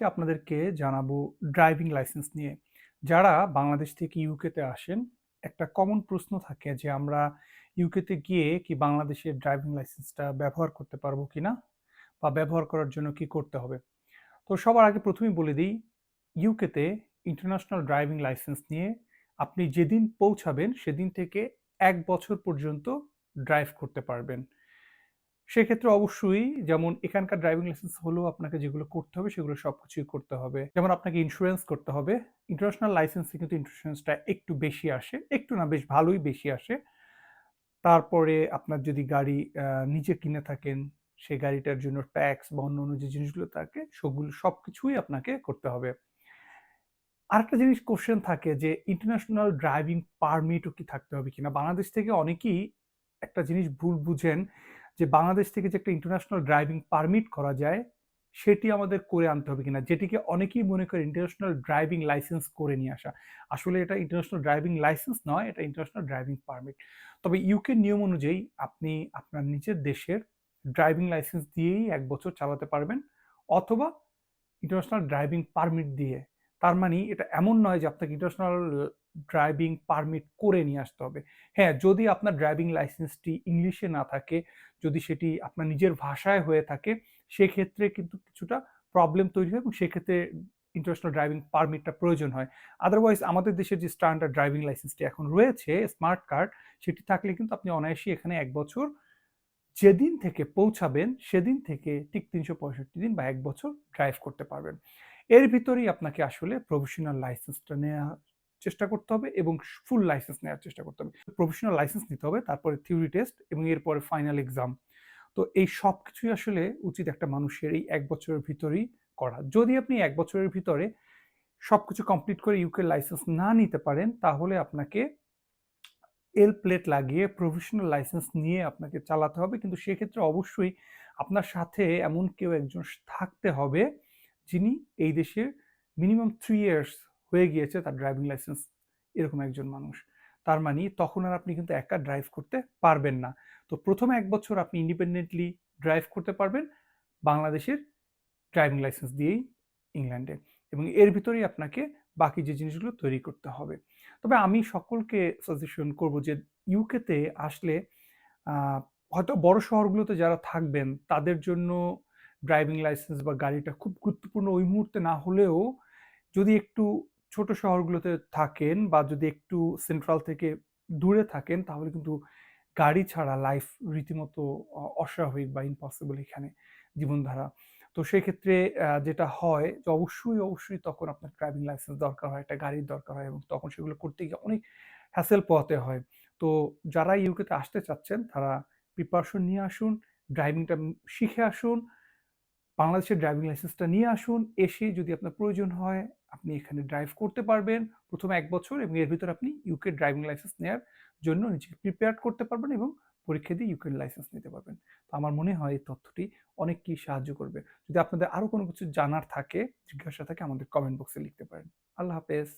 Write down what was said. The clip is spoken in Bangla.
আজকে আপনাদেরকে জানাব ড্রাইভিং লাইসেন্স নিয়ে। যারা বাংলাদেশ থেকে ইউকেতে আসেন, একটা কমন প্রশ্ন থাকে যে আমরা ইউকেতে গিয়ে কি বাংলাদেশের ড্রাইভিং লাইসেন্সটা ব্যবহার করতে পারব কি না বা ব্যবহার করার জন্য কি করতে হবে? তো সবার আগে ১ম এই বলে দেই, ইউকেতে ইন্টারন্যাশনাল ড্রাইভিং লাইসেন্স নিয়ে আপনি যেদিন পৌঁছাবেন সেদিন থেকে এক বছর পর্যন্ত ড্রাইভ করতে পারবেন। সেক্ষেত্রে অবশ্যই যেমন এখানকার ড্রাইভিং লাইসেন্স হলেও আপনাকে যেগুলো করতে হবে সেগুলো সব কিছুই করতে হবে। যেমন আপনাকে ইন্স্যুরেন্স করতে হবে। ইন্টারন্যাশনাল লাইসেন্সে কিন্তু ইন্স্যুরেন্সটা একটু বেশি আসে। একটু না বেশ ভালোই বেশি আসে। তারপরে আপনার যদি গাড়ি নিজে কিনে থাকেন, সেই গাড়িটার জন্য ট্যাক্স বা অন্য অন্য যে জিনিসগুলো থাকে সেগুলো সব কিছুই আপনাকে করতে হবে। আরেকটা জিনিস কোয়েশ্চেন থাকে যে ইন্টারন্যাশনাল ড্রাইভিং পারমিটও কি থাকতে হবে কিনা? বাংলাদেশ থেকে অনেকেই একটা জিনিস ভুল বুঝেন যে বাংলাদেশ থেকে যে একটা ইন্টারন্যাশনাল ড্রাইভিং পারমিট করা যায়, সেটি আমাদের করে আনতে হবে কিনা? যেটিকে অনেকেই মনে করে ইন্টারন্যাশনাল ড্রাইভিং লাইসেন্স করে নিয়ে আসা। আসলে এটা ইন্টারন্যাশনাল ড্রাইভিং লাইসেন্স নয়, এটা ইন্টারন্যাশনাল ড্রাইভিং পারমিট। তবে ইউকে নিয়ম অনুযায়ী আপনি আপনার নিজের দেশের ড্রাইভিং লাইসেন্স দিয়েই এক বছর চালাতে পারবেন অথবা ইন্টারন্যাশনাল ড্রাইভিং পারমিট দিয়ে। তার মানে এটা এমন নয় যে আপনাকে ইন্টারন্যাশনাল ড্রাইভিং পারমিট করে নিয়ে আসতে হবে। হ্যাঁ, যদি আপনার ড্রাইভিং লাইসেন্সটি ইংলিশে না থাকে, যদি সেটি আপনার নিজের ভাষায় হয়ে থাকে, সেক্ষেত্রে কিন্তু কিছুটা প্রবলেম তৈরি হয় এবং সেক্ষেত্রে ইন্টারন্যাশনাল ড্রাইভিং পারমিটটা প্রয়োজন হয়। আদারওয়াইজ আমাদের দেশের যে স্ট্যান্ডার্ড ড্রাইভিং লাইসেন্সটি এখন রয়েছে স্মার্ট কার্ড, সেটি থাকলে কিন্তু আপনি অনায়াসেই এখানে এক বছর যেদিন থেকে পৌঁছাবেন সেদিন থেকে ঠিক ৩৬৫ দিন বা এক বছর ড্রাইভ করতে পারবেন। এর ভিতরেই আপনাকে আসলে প্রফেশনাল লাইসেন্সটা নেয়া চেষ্টা করতে হবে এবং ফুল লাইসেন্স নেওয়ার চেষ্টা করতে হবে। প্রফেশনাল লাইসেন্স নিতে হবে, তারপরে থিওরি টেস্ট এবং এরপরে ফাইনাল এক্সাম। তো এই সব কিছুই আসলে উচিত একটা মানুষের এই এক বছরের ভিতরেই করা। যদি আপনি এক বছরের ভিতরে সব কিছু কমপ্লিট করে ইউকে লাইসেন্স না নিতে পারেন, তাহলে আপনাকে এল প্লেট লাগিয়ে প্রফেশনাল লাইসেন্স নিয়ে আপনাকে চালাতে হবে। কিন্তু সেক্ষেত্রে অবশ্যই আপনার সাথে এমন কেউ একজন থাকতে হবে, যিনি এই দেশের মিনিমাম থ্রি ইয়ার্স হয়ে গিয়েছে, তার ড্রাইভিং লাইসেন্স এরকম একজন মানুষ। তার মানে তখন আর আপনি কিন্তু একা ড্রাইভ করতে পারবেন না। তো ১ম ১ বছর আপনি ইন্ডিপেন্ডেন্টলি ড্রাইভ করতে পারবেন বাংলাদেশের ড্রাইভিং লাইসেন্স দিয়েই ইংল্যান্ডে এবং এর ভিতরেই আপনাকে বাকি যে জিনিসগুলো তৈরি করতে হবে। তবে আমি সকলকে সাজেশন করব যে ইউকেতে আসলে হয়তো বড় শহরগুলোতে যারা থাকবেন, তাদের জন্য ড্রাইভিং লাইসেন্স বা গাড়িটা খুব গুরুত্বপূর্ণ ওই মুহূর্তে না হলেও যদি একটু ছোট শহরগুলোতে থাকেন বা যদি একটু সেন্ট্রাল থেকে দূরে থাকেন তাহলে কিন্তু গাড়ি ছাড়া লাইফ রীতিমতো অস্বাভাবিক বা ইম্পসিবল এখানে জীবনধারা। তো সেক্ষেত্রে যেটা হয় যে অবশ্যই, অবশ্যই তখন আপনার ড্রাইভিং লাইসেন্স দরকার হয়, একটা গাড়ির দরকার হয় এবং তখন সেগুলো করতে গিয়ে অনেক হ্যাসেল পোহাতে হয়। তো যারা ইউকেতে আসতে চাচ্ছেন তারা প্রিপারেশন নিয়ে আসুন, ড্রাইভিংটা শিখে আসুন। বাংলাদেশের ড্রাইভিং লাইসেন্সটা নিয়ে আসুন। এসে যদি আপনার প্রয়োজন হয় আপনি এখানে ড্রাইভ করতে পারবেন। ১ম ১ বছর এবং এর ভিতর আপনি ইউকে ড্রাইভিং লাইসেন্স নেওয়ার জন্য নিজেকে প্রিপেয়ার করতে পারবেন এবং পরীক্ষা দিয়ে ইউকের লাইসেন্স নিতে পারবেন। তো আমার মনে হয় এই তথ্যটি অনেককেই সাহায্য করবে। যদি আপনাদের আরও কোনো কিছু জানার থাকে, জিজ্ঞাসা থাকে আমাদের কমেন্ট বক্সে লিখতে পারেন। আল্লাহ হাফেজ।